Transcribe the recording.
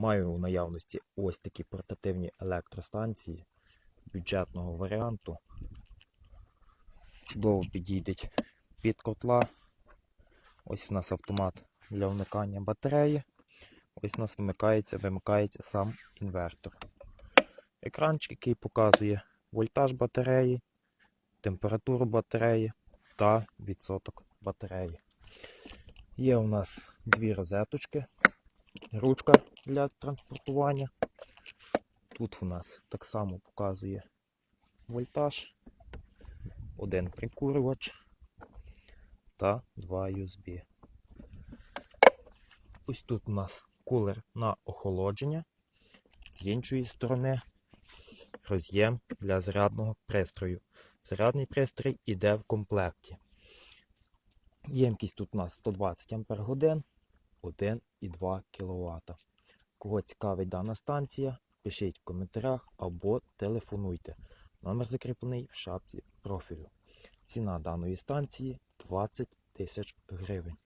Маю у наявності ось такі портативні електростанції бюджетного варіанту. Чудово підійдуть під котла. Ось в нас автомат для вмикання батареї. Ось у нас вмикається, вимикається сам інвертор. Екранчик, який показує вольтаж батареї, температуру батареї та відсоток батареї. Є у нас дві розеточки, ручка для транспортування. Тут у нас так само показує вольтаж, один прикурювач та два USB. Ось тут у нас кулер на охолодження. З іншої сторони роз'єм для зарядного пристрою. Зарядний пристрій іде в комплекті. Ємкість тут у нас 120 Ах, 1,2 кВт. Кого цікавить дана станція, пишіть в коментарях або телефонуйте. Номер закріплений в шапці профілю. Ціна даної станції 20 тисяч гривень.